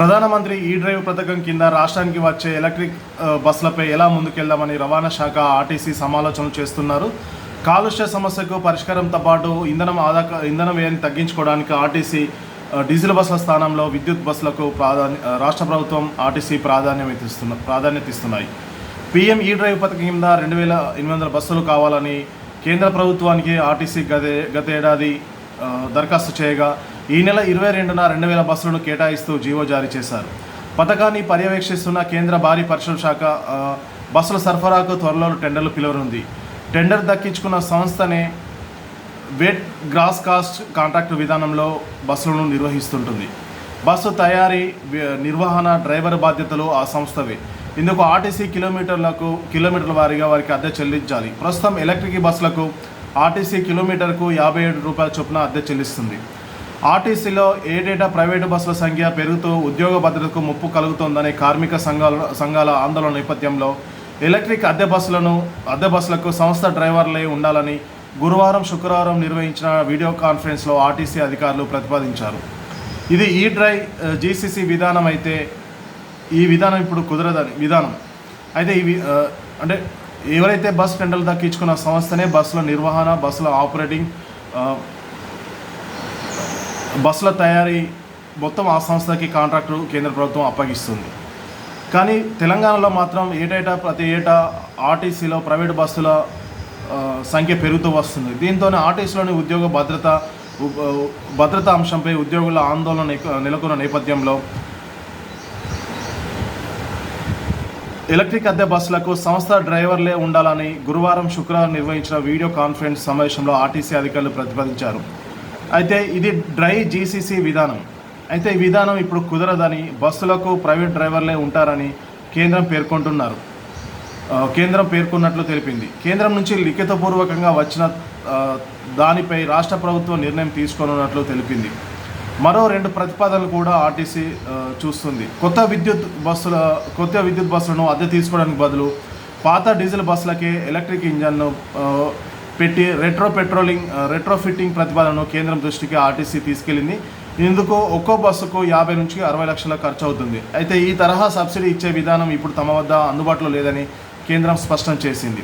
ప్రధానమంత్రి ఈ డ్రైవ్ పథకం కింద రాష్ట్రానికి వచ్చే ఎలక్ట్రిక్ బస్సులపై ఎలా ముందుకెళ్దామని రవాణా శాఖ ఆర్టీసీ సమాలోచనలు చేస్తున్నారు. కాలుష్య సమస్యకు పరిష్కారంతో పాటు ఇంధనం ఆదా ఇంధనం వ్యయాన్ని తగ్గించుకోవడానికి ఆర్టీసీ డీజిల్ బస్సుల స్థానంలో విద్యుత్ బస్సులకు ప్రాధాన్య రాష్ట్ర ప్రభుత్వం ఆర్టీసీ ప్రాధాన్యత ఇస్తున్న ప్రాధాన్యత ఇస్తున్నాయి పీఎం ఈ డ్రైవ్ పథకం కింద రెండు వేల ఎనిమిది వందల బస్సులు కావాలని కేంద్ర ప్రభుత్వానికి ఆర్టీసీ గతే గతేడాది దరఖాస్తు చేయగా ఈ నెల ఇరవై రెండున రెండు వేల బస్సులను కేటాయిస్తూ జీవో జారీ చేశారు. పథకాన్ని పర్యవేక్షిస్తున్న కేంద్ర భారీ పరిశ్రమ శాఖ బస్సుల సరఫరాకు త్వరలో టెండర్లు పిలువనుంది. టెండర్ దక్కించుకున్న సంస్థనే వెట్ గ్రాస్ కాస్ట్ కాంట్రాక్ట్ విధానంలో బస్సులను నిర్వహిస్తుంటుంది. బస్సు తయారీ నిర్వహణ డ్రైవర్ బాధ్యతలు ఆ సంస్థవే. ఇందుకు ఆర్టీసీ కిలోమీటర్లకు కిలోమీటర్ల వారీగా వారికి అద్దె చెల్లించాలి. ప్రస్తుతం ఎలక్ట్రిక్ బస్సులకు ఆర్టీసీ కిలోమీటర్కు యాభై ఏడు రూపాయల చొప్పున అద్దె చెల్లిస్తుంది. ఆర్టీసీలో ఏటేటా ప్రైవేటు బస్సుల సంఖ్య పెరుగుతూ ఉద్యోగ భద్రతకు ముప్పు కలుగుతోందనే కార్మిక సంఘాల సంఘాల ఆందోళన నేపథ్యంలో ఎలక్ట్రిక్ అద్దె బస్సులను అద్దె బస్సులకు సంస్థ డ్రైవర్లే ఉండాలని గురువారం శుక్రవారం నిర్వహించిన వీడియో కాన్ఫరెన్స్లో ఆర్టీసీ అధికారులు ప్రతిపాదించారు. ఇది ఈ డ్రై జీసీసీ విధానం అయితే ఈ విధానం ఇప్పుడు కుదరదని విధానం. అయితే ఇవి అంటే ఎవరైతే బస్ టెండర్లు దక్కించుకున్న సంస్థనే బస్సుల నిర్వహణ బస్సుల ఆపరేటింగ్ బస్సుల తయారీ మొత్తం ఆ సంస్థకి కాంట్రాక్టు కేంద్ర ప్రభుత్వం అప్పగిస్తుంది. కానీ తెలంగాణలో మాత్రం ఏటేటా ప్రతి ఏటా ఆర్టీసీలో ప్రైవేట్ బస్సుల సంఖ్య పెరుగుతూ వస్తుంది. దీంతోనే ఆర్టీసీలోని ఉద్యోగ భద్రత భద్రతా అంశంపై ఉద్యోగుల ఆందోళన నెలకొన్న నేపథ్యంలో ఎలక్ట్రిక్ అద్దె బస్సులకు సంస్థ డ్రైవర్లే ఉండాలని గురువారం శుక్రవారం నిర్వహించిన వీడియో కాన్ఫరెన్స్ సమావేశంలో ఆర్టీసీ అధికారులు ప్రతిపాదించారు. అయితే ఇది డ్రై జీసీసీ విధానం. అయితే ఈ విధానం ఇప్పుడు కుదరదని బస్సులకు ప్రైవేట్ డ్రైవర్లే ఉంటారని కేంద్రం పేర్కొంటున్నారు. కేంద్రం పేర్కొన్నట్లు తెలిపింది. కేంద్రం నుంచి లిఖితపూర్వకంగా వచ్చిన దానిపై రాష్ట్ర ప్రభుత్వం నిర్ణయం తీసుకోనున్నట్లు తెలిపింది. మరో రెండు ప్రతిపాదనలు కూడా ఆర్టీసీ చూస్తుంది. కొత్త విద్యుత్ బస్సుల కొత్త విద్యుత్ బస్సులను అద్దె తీసుకోవడానికి బదులు పాత డీజిల్ బస్సులకే ఎలక్ట్రిక్ ఇంజన్ను పెట్టి రెట్రో పెట్రోలింగ్ రెట్రో ఫిట్టింగ్ ప్రతిపాదనను కేంద్రం దృష్టికి ఆర్టీసీ తీసుకెళ్ళింది ఇందుకు ఒక్కో బస్సుకు యాభై నుంచి అరవై లక్షల ఖర్చు అవుతుంది. అయితే ఈ తరహా సబ్సిడీ ఇచ్చే విధానం ఇప్పుడు తమ వద్ద అందుబాటులో లేదని కేంద్రం స్పష్టం చేసింది.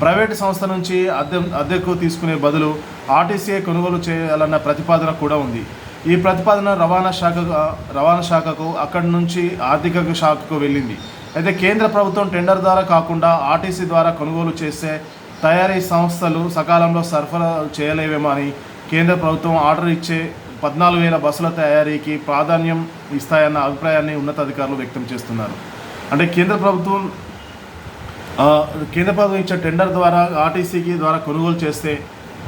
ప్రైవేటు సంస్థ నుంచి అద్దె అద్దెకు తీసుకునే బదులు ఆర్టీసీఏ కొనుగోలు చేయాలన్న ప్రతిపాదన కూడా ఉంది. ఈ ప్రతిపాదన రవాణా శాఖ రవాణా శాఖకు అక్కడి నుంచి ఆర్థిక శాఖకు వెళ్ళింది. అయితే కేంద్ర ప్రభుత్వం టెండర్ ద్వారా కాకుండా ఆర్టీసీ ద్వారా కొనుగోలు చేసే తయారీ సంస్థలు సకాలంలో సరఫరా చేయలేవేమో అని కేంద్ర ప్రభుత్వం ఆర్డర్ ఇచ్చే పద్నాలుగు వేల బస్సుల తయారీకి ప్రాధాన్యం ఇస్తాయన్న అభిప్రాయాన్ని ఉన్నతాధికారులు వ్యక్తం చేస్తున్నారు. అంటే కేంద్ర ప్రభుత్వం కేంద్ర ప్రభుత్వం ఇచ్చే టెండర్ ద్వారా ఆర్టీసీకి ద్వారా కొనుగోలు చేస్తే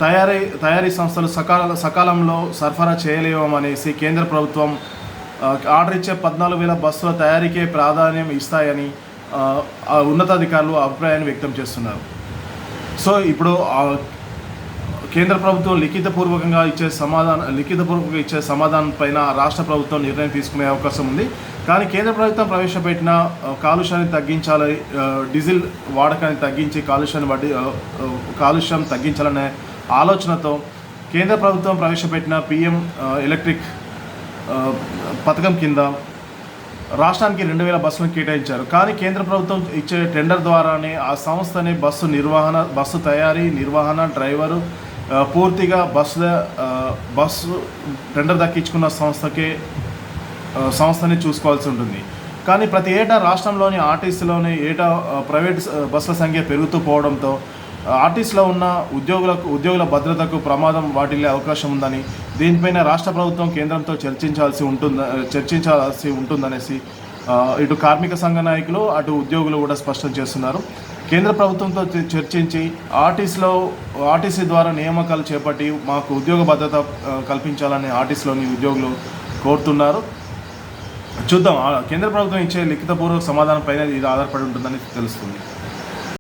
తయారీ తయారీ సంస్థలు సకాల సకాలంలో సరఫరా చేయలేమనేసి కేంద్ర ప్రభుత్వం ఆర్డర్ ఇచ్చే పద్నాలుగు వేల బస్సుల తయారీకే ప్రాధాన్యం ఇస్తాయని ఉన్నతాధికారులు అభిప్రాయాన్ని వ్యక్తం చేస్తున్నారు. సో ఇప్పుడు కేంద్ర ప్రభుత్వం లిఖితపూర్వకంగా ఇచ్చే సమాధానం లిఖితపూర్వకంగా ఇచ్చే సమాధానం పైన రాష్ట్ర ప్రభుత్వం నిర్ణయం తీసుకునే అవకాశం ఉంది. కానీ కేంద్ర ప్రభుత్వం ప్రవేశపెట్టిన కాలుష్యాన్ని తగ్గించాలి డీజిల్ వాడకాన్ని తగ్గించి కాలుష్యాన్ని వడ్డీ కాలుష్యం తగ్గించాలనే ఆలోచనతో కేంద్ర ప్రభుత్వం ప్రవేశపెట్టిన పిఎం ఎలక్ట్రిక్ పథకం కింద రాష్ట్రానికి రెండు వేల బస్సులను కేటాయించారు. కానీ కేంద్ర ప్రభుత్వం ఇచ్చే టెండర్ ద్వారానే ఆ సంస్థని బస్సు నిర్వహణ బస్సు తయారీ నిర్వహణ డ్రైవరు పూర్తిగా బస్సు బస్సు టెండర్ దక్కించుకున్న సంస్థకే సంస్థని చూసుకోవాల్సి ఉంటుంది. కానీ ప్రతి ఏటా రాష్ట్రంలోని ఆర్టీసీలోని ఏటా ప్రైవేట్ బస్సుల సంఖ్య పెరుగుతూ పోవడంతో ఆర్టీసీలో ఉన్న ఉద్యోగులకు ఉద్యోగుల భద్రతకు ప్రమాదం వాటిల్లే అవకాశం ఉందని దీనిపైన రాష్ట్ర ప్రభుత్వం కేంద్రంతో చర్చించాల్సి ఉంటుంద చర్చించాల్సి ఉంటుందనేసి ఇటు కార్మిక సంఘ నాయకులు అటు ఉద్యోగులు కూడా స్పష్టం చేస్తున్నారు. కేంద్ర ప్రభుత్వంతో చర్చించి ఆర్టీసీలో ఆర్టీసీ ద్వారా నియామకాలు చేపట్టి మాకు ఉద్యోగ భద్రత కల్పించాలని ఆర్టీసీలోని ఉద్యోగులు కోరుతున్నారు. చూద్దాం కేంద్ర ప్రభుత్వం ఇచ్చే లిఖితపూర్వక సమాధానం పైన ఇది ఆధారపడి ఉంటుందని తెలుస్తుంది.